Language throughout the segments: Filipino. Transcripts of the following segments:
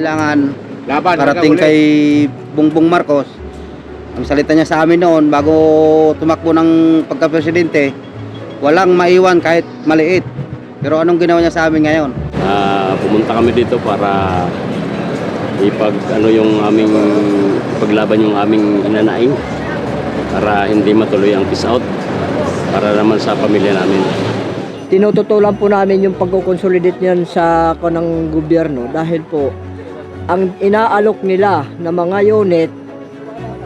kailangan Laban, karating hanggang kay Bongbong Marcos. Ang salita niya sa amin noon bago tumakbo ng pagka-presidente, walang maiwan kahit maliit. Pero anong ginawa niya sa amin ngayon? Ah, pumunta kami dito para ipag ano yung aming paglaban yung aming hinanaing para hindi matuloy ang peace out para naman sa pamilya namin. tinututulan po namin yung pagkukonsolidate niyan sa kanang gobyerno dahil po ang inaalok nila na mga unit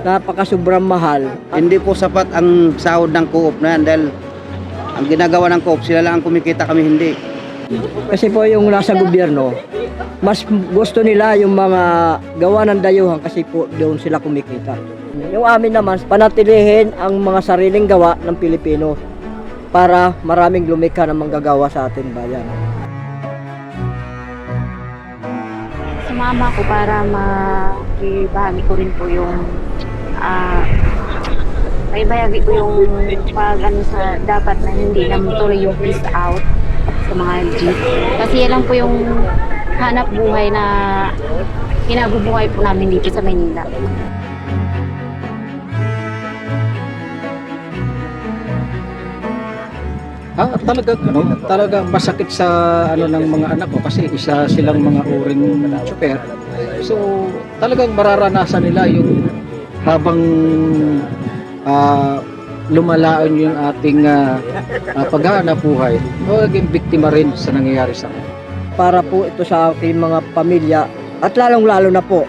napakasobrang mahal. Hindi po sapat ang sahod ng co-op na yan dahil ang ginagawa ng co-op, sila lang ang kumikita, kami hindi. kasi po yung nasa gobyerno mas gusto nila yung mga gawa ng dayuhan kasi po doon sila kumikita. Yung amin naman panatilihin ang mga sariling gawa ng Pilipino para maraming lumikha ng manggagawa sa ating bayan sumama ko para makibahagi ko rin po yung may bayagi ko yung pag ano sa dapat na hindi na tuloy yung peace out sa mga jeep. Kasi yan lang po yung hanap buhay na kinabubuhay po namin dito sa Manila. Ah, talaga ano, talaga masakit sa ano ng mga anak ko kasi isa silang mga uring tsuper. So, talagang mararanasan nila yung habang ah, lumalaon yung ating ah, ah, paghahanap buhay, magiging biktima rin sa nangyayari sa kanila. para po ito sa aking mga pamilya at lalong-lalo na po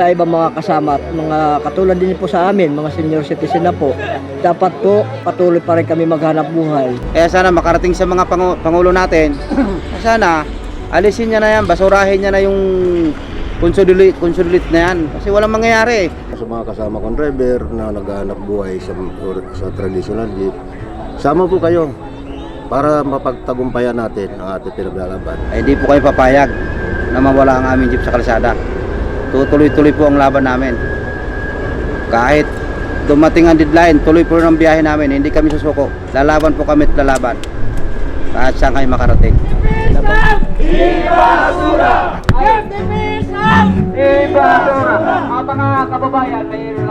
sa ibang mga kasama at mga katulad din po sa amin, mga senior citizen na po. Dapat po patuloy pa rin kami maghanap buhay. Kaya sana makarating sa mga pangu- pangulo natin, sana alisin niya na yan, basurahin niya na yung consolidate, consolidate na yan. Kasi walang mangyayari. sa mga kasama kong driver na naghahanap buhay sa, sa traditional jeep, sama po kayo para mapagtagumpayan natin ang ating pinaglalaban. Ay hindi po kayo papayag na mawala ang aming jeep sa kalsada tutuloy-tuloy po ang laban namin kahit dumating ang deadline tuloy po ng biyahe namin hindi kami susuko lalaban po kami at lalaban kahit saan kayo makarating Ibasura! Ibasura! Ibasura! Mga kababayan, mayroon